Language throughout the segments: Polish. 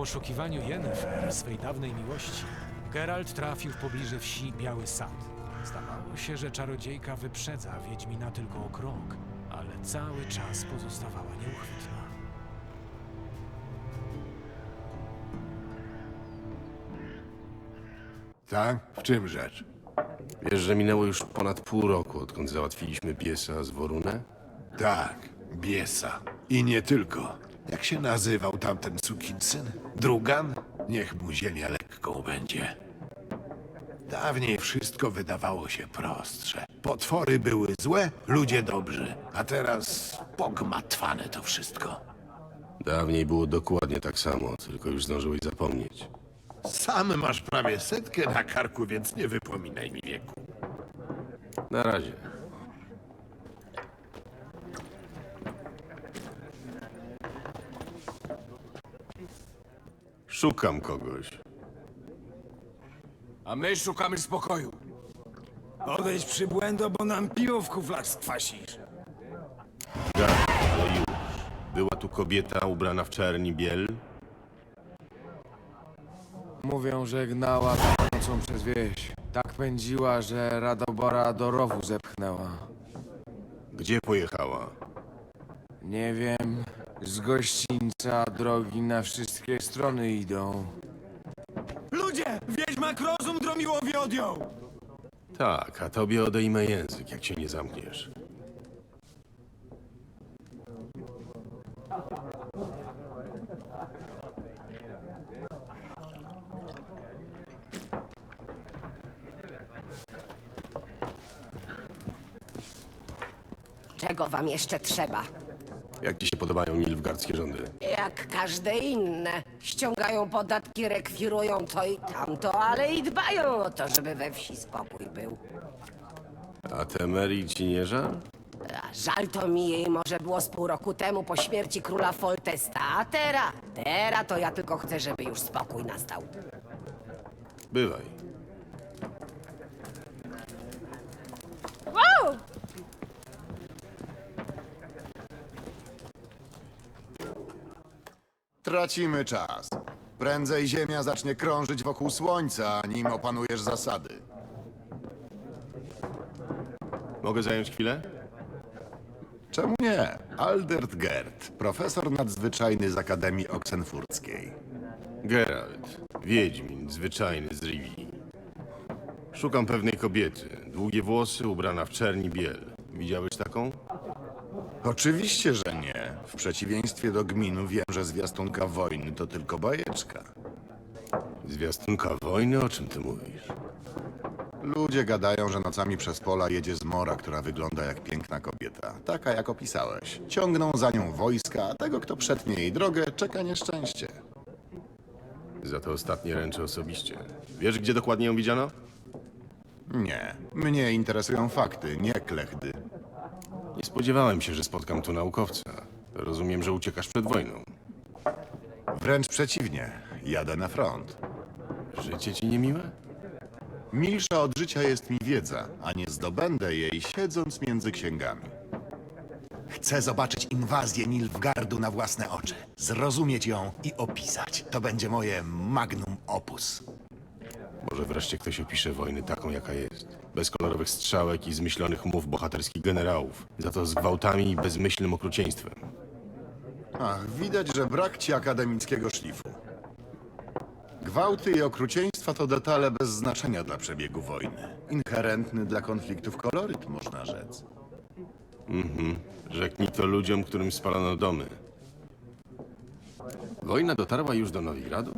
poszukiwaniu Yennefer, swej dawnej miłości, Geralt trafił w pobliże wsi Biały Sad. Zdawało się, że czarodziejka wyprzedza Wiedźmina tylko o krok, ale cały czas pozostawała nieuchwytna. Tak? W czym rzecz? Wiesz, że minęło już ponad pół roku, odkąd załatwiliśmy piesa z Worunę? Tak, Biesa. I nie tylko. Jak się nazywał tamten sukinsyn? Drugan? Niech mu ziemia lekką będzie. Dawniej wszystko wydawało się prostsze. Potwory były złe, ludzie dobrzy. A teraz pogmatwane to wszystko. Dawniej było dokładnie tak samo, tylko już zdążyłeś zapomnieć. Sam masz prawie setkę na karku, więc nie wypominaj mi wieku. Na razie. Szukam kogoś. A my szukamy spokoju. Odejdź przybłędo, bo nam piwo w kuflach skwasisz. Gar, ale już. Była tu kobieta ubrana w czerni biel? Mówią, że gnała nocą przez wieś. Tak pędziła, że Radobora do rowu zepchnęła. Gdzie pojechała? Nie wiem, z gościńca drogi na wszystkie strony idą. Ludzie! Wiedźmak rozum Dromiłowi odjął! Tak, a tobie odejmę język, jak się nie zamkniesz. Czego wam jeszcze trzeba? Jak ci się podobają rządy? Jak każde inne. Ściągają podatki, rekwirują to i tamto, ale i dbają o to, żeby we wsi spokój był. A Temerii ci nie żal? A żal to mi jej może było z pół roku temu po śmierci króla Foltesta, a teraz, teraz to ja tylko chcę, żeby już spokój nastał. Bywaj. Tracimy czas. Prędzej Ziemia zacznie krążyć wokół Słońca, nim opanujesz zasady. Mogę zająć chwilę? Czemu nie? Aldert Gerd, profesor nadzwyczajny z Akademii Oksenfurckiej. Geralt, wiedźmin, zwyczajny z Rivii. Szukam pewnej kobiety. Długie włosy, ubrana w czerni biel. Widziałeś taką? Oczywiście, że nie. W przeciwieństwie do gminu wiem, że zwiastunka wojny to tylko bajeczka. Zwiastunka wojny? O czym ty mówisz? Ludzie gadają, że nocami przez pola jedzie zmora, która wygląda jak piękna kobieta. Taka, jak opisałeś. Ciągną za nią wojska, a tego, kto przetnie jej drogę, czeka nieszczęście. Za to ostatnie ręczę osobiście. Wiesz, gdzie dokładnie ją widziano? Nie. Mnie interesują fakty, nie klechdy. Nie spodziewałem się, że spotkam tu naukowca. Rozumiem, że uciekasz przed wojną. Wręcz przeciwnie. Jadę na front. Życie ci niemiłe? Milsza od życia jest mi wiedza, a nie zdobędę jej siedząc między księgami. Chcę zobaczyć inwazję Nilfgardu na własne oczy, zrozumieć ją i opisać. To będzie moje magnum opus. Może wreszcie ktoś opisze wojnę taką, jaka jest. Bez kolorowych strzałek i zmyślonych mów bohaterskich generałów. Za to z gwałtami i bezmyślnym okrucieństwem. Ach, widać, że brak ci akademickiego szlifu. Gwałty i okrucieństwa to detale bez znaczenia dla przebiegu wojny. Inherentny dla konfliktów koloryt, można rzec. Rzeknij to ludziom, którym spalono domy. Wojna dotarła już do Nowigradu?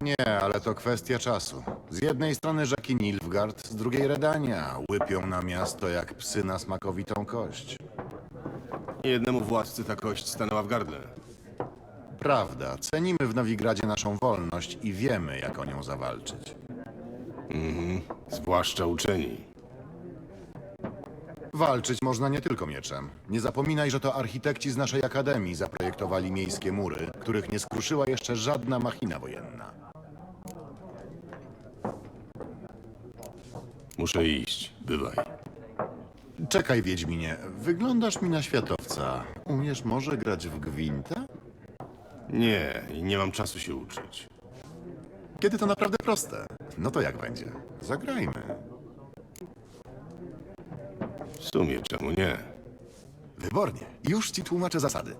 Nie, ale to kwestia czasu. Z jednej strony rzeki Nilfgaard, z drugiej Redania. Łypią na miasto jak psy na smakowitą kość. Jednemu władcy ta kość stanęła w gardle. Prawda, cenimy w Nowigradzie naszą wolność i wiemy, jak o nią zawalczyć. Zwłaszcza uczeni. Walczyć można nie tylko mieczem. Nie zapominaj, że to architekci z naszej akademii zaprojektowali miejskie mury, których nie skruszyła jeszcze żadna machina wojenna. Muszę iść. Bywaj. Czekaj, Wiedźminie, wyglądasz mi na światowca. Umiesz może grać w gwintę? Nie, nie mam czasu się uczyć. Kiedy to naprawdę proste? No to jak będzie? Zagrajmy. W sumie, czemu nie? Wybornie. Już ci tłumaczę zasady.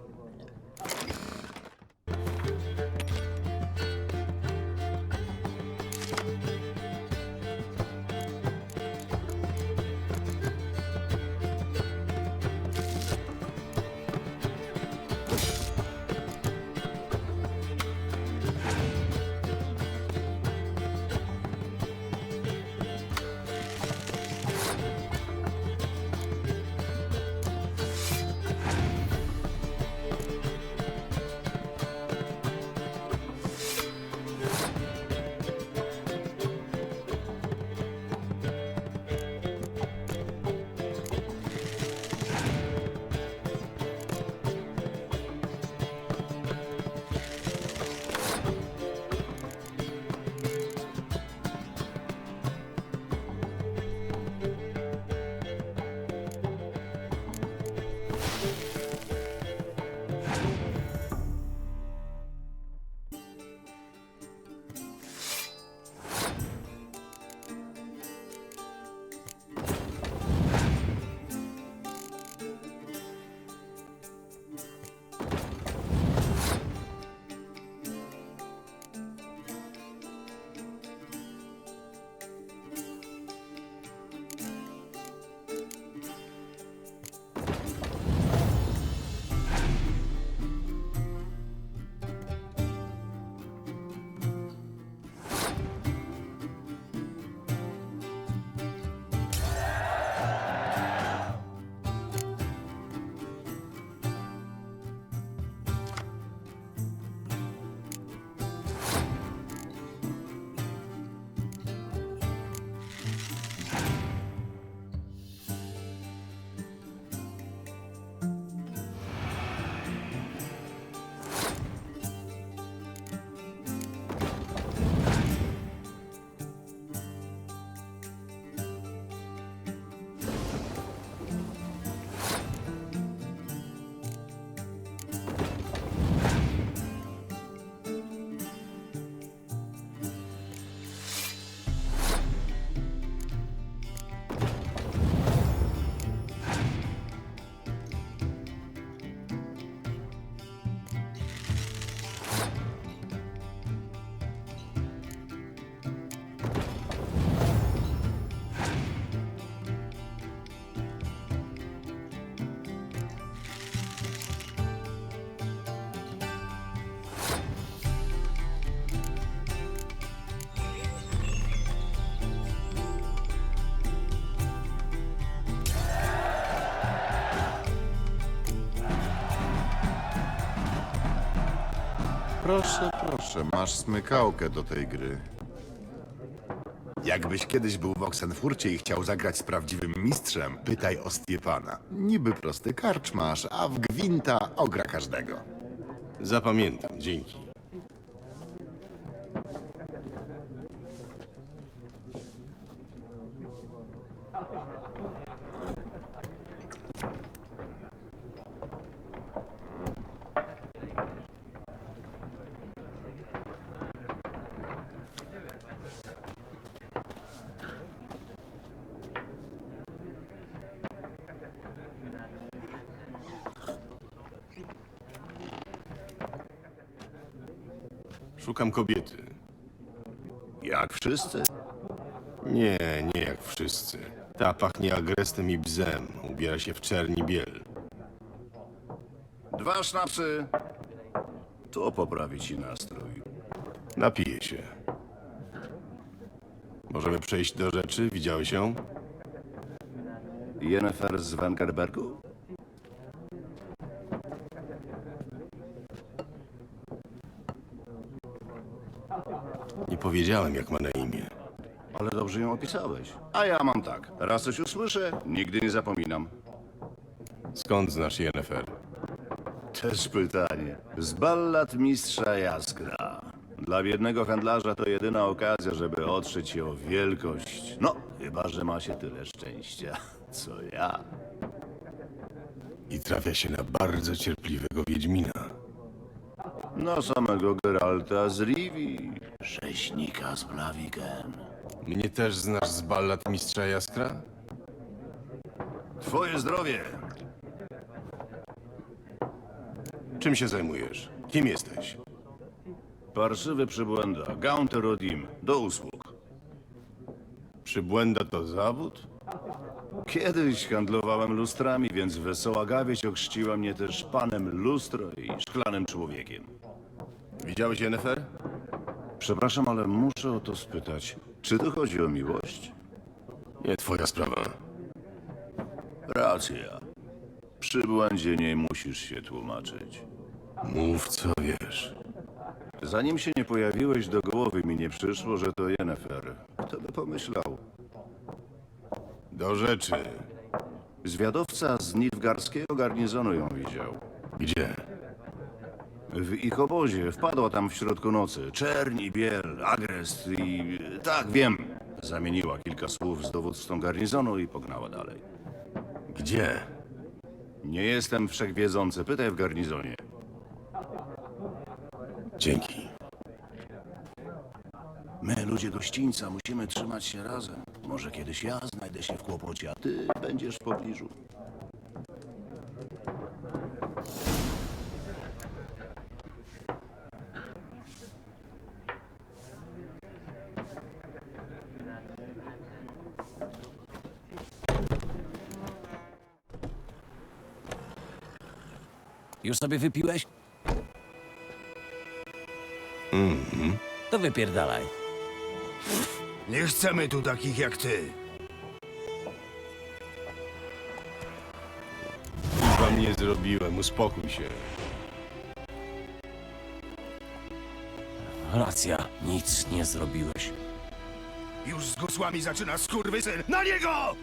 Proszę, proszę, masz smykałkę do tej gry. Jakbyś kiedyś był w Oksenfurcie i chciał zagrać z prawdziwym mistrzem, pytaj o Stiepana. Niby prosty karczmasz, a w gwinta ogra każdego. Zapamiętam, dzięki. Szukam kobiety. Jak wszyscy? Nie, nie jak wszyscy. Ta pachnie agrestem i bzem. Ubiera się w czerni biel. Dwa sznapsy. To poprawi ci nastrój. Napiję się. Możemy przejść do rzeczy? Widziałeś ją? Jennifer z Wengerbergu? Nie powiedziałem, jak ma na imię. Ale dobrze ją opisałeś. A ja mam tak. Raz coś usłyszę, nigdy nie zapominam. Skąd znasz Jennifer? Też pytanie. Z ballad mistrza Jaskra. Dla biednego handlarza to jedyna okazja, żeby otrzeć się o wielkość. No, chyba, że ma się tyle szczęścia, co ja. I trafia się na bardzo cierpliwego Wiedźmina. Na samego Geralta z Rivi, rzeźnika z Blaviken. Mnie też znasz z ballad Mistrza Jaskra? Twoje zdrowie! Czym się zajmujesz? Kim jesteś? Parszywy przybłęda, Gaunter Odim, do usług. Przybłęda to zawód? Kiedyś handlowałem lustrami, więc wesoła gawieć ochrzciła mnie też panem lustro i szklanym człowiekiem. Widziałeś Yennefer? Przepraszam, ale muszę o to spytać. Czy tu chodzi o miłość? Nie twoja sprawa. Racja. Przy błędzie nie musisz się tłumaczyć. Mów co wiesz. Zanim się nie pojawiłeś do głowy, mi nie przyszło, że to Yennefer. Kto by pomyślał? Do rzeczy. Zwiadowca z Nilfgaardzkiego garnizonu ją widział. Gdzie? W ich obozie wpadła tam w środku nocy. Czerni, biel, agrest i... Tak, wiem. Zamieniła kilka słów z dowódcą garnizonu i pognała dalej. Gdzie? Nie jestem wszechwiedzący, pytaj w garnizonie. Dzięki. My, ludzie gościńca, musimy trzymać się razem. Może kiedyś ja znajdę się w kłopocie, a ty będziesz w pobliżu. Już sobie wypiłeś? Mhm. To wypierdalaj. Nie chcemy tu takich jak ty. Nic wam nie zrobiłem, uspokój się. Racja, nic nie zrobiłeś. Już z gusłami zaczyna skurwysyn. Na niego!